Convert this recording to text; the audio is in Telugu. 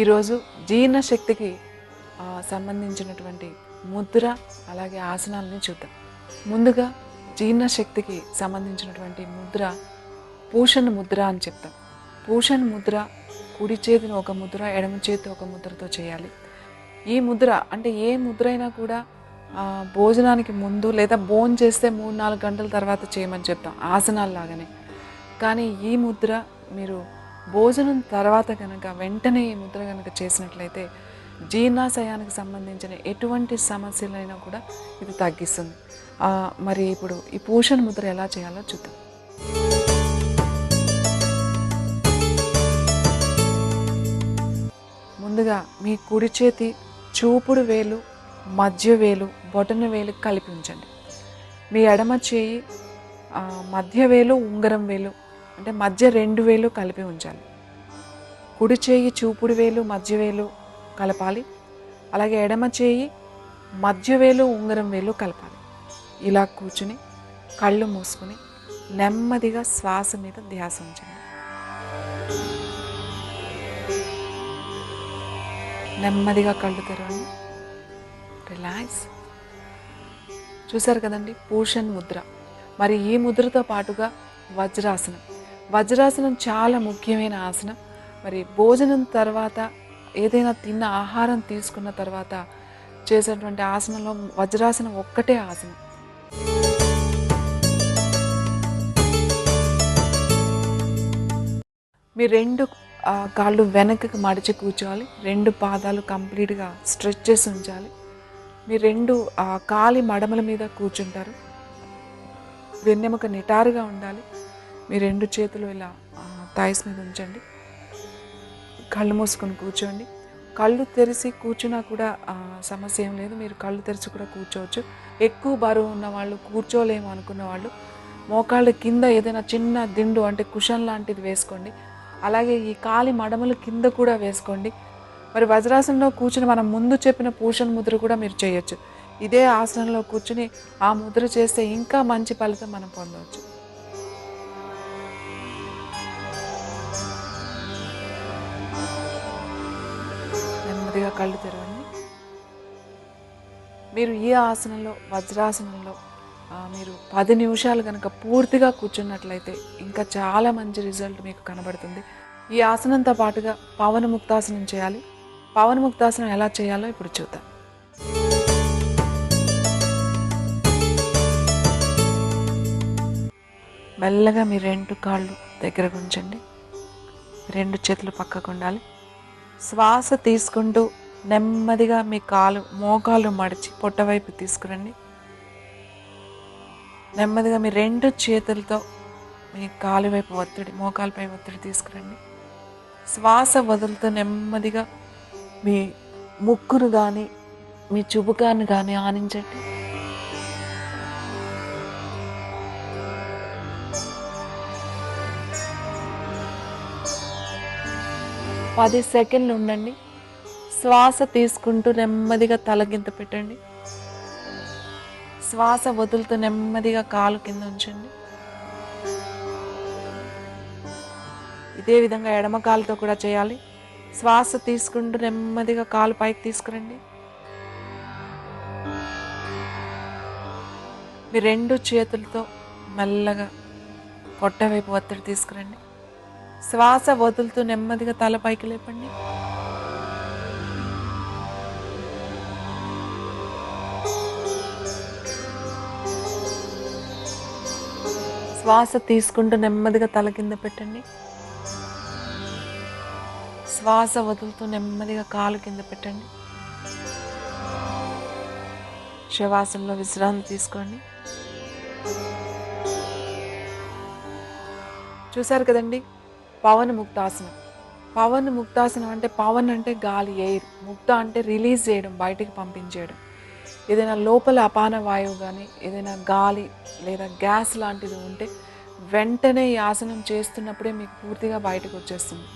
ఈరోజు జీర్ణశక్తికి సంబంధించినటువంటి ముద్ర అలాగే ఆసనాలని చూద్దాం. ముందుగా జీర్ణశక్తికి సంబంధించినటువంటి ముద్ర పూషణ ముద్ర అని చెప్తాం. పూషణ ముద్ర కుడి చేతిని ఒక ముద్ర ఎడమ చేతి ఒక ముద్రతో చేయాలి. ఈ ముద్ర అంటే ఏ ముద్ర అయినా కూడా భోజనానికి ముందు లేదా భోజనం చేస్తే మూడు నాలుగు గంటల తర్వాత చేయమని చెప్తాం ఆసనాలు లాగానే కానీ ఈ ముద్ర మీరు భోజనం తర్వాత కనుక వెంటనే ఈ ముద్ర కనుక చేసినట్లయితే జీర్ణాశయానికి సంబంధించిన ఎటువంటి సమస్యలైనా కూడా ఇది తగ్గిస్తుంది. మరి ఇప్పుడు ఈ పోషణ ముద్ర ఎలా చేయాలో చూద్దాం. ముందుగా మీ కుడి చేతి చూపుడు వేలు మధ్య వేలు బొటన వేలు కలిపి ఉంచండి. మీ ఎడమ చేయి మధ్య వేలు ఉంగరం వేలు అంటే మధ్య రెండు వేలు కలిపి ఉంచాలి. కుడి చేయి చూపుడు వేలు మధ్య వేలు కలపాలి. అలాగే ఎడమ చేయి మధ్య వేలు ఉంగరం వేలు కలపాలి. ఇలా కూర్చుని కళ్ళు మూసుకుని నెమ్మదిగా శ్వాస మీద ధ్యాస ఉంచండి. నెమ్మదిగా కళ్ళు తెరవండి. రిలాక్స్. చూసారు కదండి పూషన్ ముద్ర. మరి ఈ ముద్రతో పాటుగా వజ్రాసనం. వజ్రాసనం చాలా ముఖ్యమైన ఆసనం. మరి భోజనం తర్వాత ఏదైనా తిన్న ఆహారం తీసుకున్న తర్వాత చేసేటువంటి ఆసనంలో వజ్రాసనం ఒక్కటే ఆసనం. మీ రెండు కాళ్ళు వెనక్కి మడిచి కూర్చోవాలి. రెండు పాదాలు కంప్లీట్గా స్ట్రెచ్ చేసి ఉంచాలి. మీ రెండు కాలి మడమల మీద కూర్చుంటారు. వెన్నెముక నిటారుగా ఉండాలి. మీ రెండు చేతులు ఇలా థాయిస్ మీద ఉంచండి. కళ్ళు మూసుకొని కూర్చోండి. కళ్ళు తెరిచి కూర్చున్నా కూడా సమస్య ఏం లేదు. మీరు కళ్ళు తెరిచి కూడా కూర్చోవచ్చు. ఎక్కువ బరువు ఉన్న వాళ్ళు కూర్చోలేము అనుకున్న వాళ్ళు మోకాళ్ళ కింద ఏదైనా చిన్న దిండు అంటే కుషన్ లాంటిది వేసుకోండి. అలాగే ఈ కాలి మడమలు కింద కూడా వేసుకోండి. మరి వజ్రాసనంలో కూర్చుని మనం ముందు చెప్పిన పూషణ ముద్ర కూడా మీరు చేయొచ్చు. ఇదే ఆసనంలో కూర్చుని ఆ ముద్ర చేస్తే ఇంకా మంచి ఫలితం మనం పొందవచ్చు. కొద్దిగా కళ్ళు తెరవండి. మీరు ఈ ఆసనంలో వజ్రాసనంలో మీరు పది నిమిషాలు కనుక పూర్తిగా కూర్చున్నట్లయితే ఇంకా చాలా మంచి రిజల్ట్ మీకు కనబడుతుంది. ఈ ఆసనంతో పాటుగా పవన ముక్తాసనం చేయాలి. పవన ముక్తాసనం ఎలా చేయాలో ఇప్పుడు చూద్దాం. మెల్లగా మీ రెండు కాళ్ళు దగ్గరకు ఉంచండి. రెండు చేతులు పక్కకు ఉండాలి. శ్వాస తీసుకుంటూ నెమ్మదిగా మీ కాలు మోకాలు మడిచి పొట్టవైపు తీసుకురండి. నెమ్మదిగా మీ రెండు చేతులతో మీ కాలు వైపు ఒత్తిడి మోకాలపై ఒత్తిడి తీసుకురండి. శ్వాస వదులుతూ నెమ్మదిగా మీ ముక్కును కానీ మీ చుబుకాన్ని కానీ ఆనించండి. పది సెకండ్లు ఉండండి. శ్వాస తీసుకుంటూ నెమ్మదిగా తలకింత పెట్టండి. శ్వాస వదులుతూ నెమ్మదిగా కాలు కింద ఉంచండి. ఇదే విధంగా ఎడమ కాలుతో కూడా చేయాలి. శ్వాస తీసుకుంటూ నెమ్మదిగా కాలు పైకి తీసుకురండి. మీ రెండు చేతులతో మెల్లగా పొట్ట వైపు ఒత్తిడి తీసుకురండి. శ్వాస వదులుతూ నెమ్మదిగా తల పైకి లేపండి. శ్వాస తీసుకుంటూ నెమ్మదిగా తల కింద పెట్టండి. శ్వాస వదులుతూ నెమ్మదిగా కాలు కింద పెట్టండి. శవాసంలో విశ్రాంతి తీసుకోండి. చూసారు కదండి? పవన్ ముక్తాసనం పవన్ ముక్తాసనం అంటే పవన్ అంటే గాలి ఎయిర్. ముక్త అంటే రిలీజ్ చేయడం బయటికి పంపించేయడం. ఏదైనా లోపల అపాన వాయువు కానీ ఏదైనా గాలి లేదా గ్యాస్ లాంటిది ఉంటే వెంటనే ఈ ఆసనం చేస్తున్నప్పుడే మీకు పూర్తిగా బయటకు వచ్చేస్తుంది.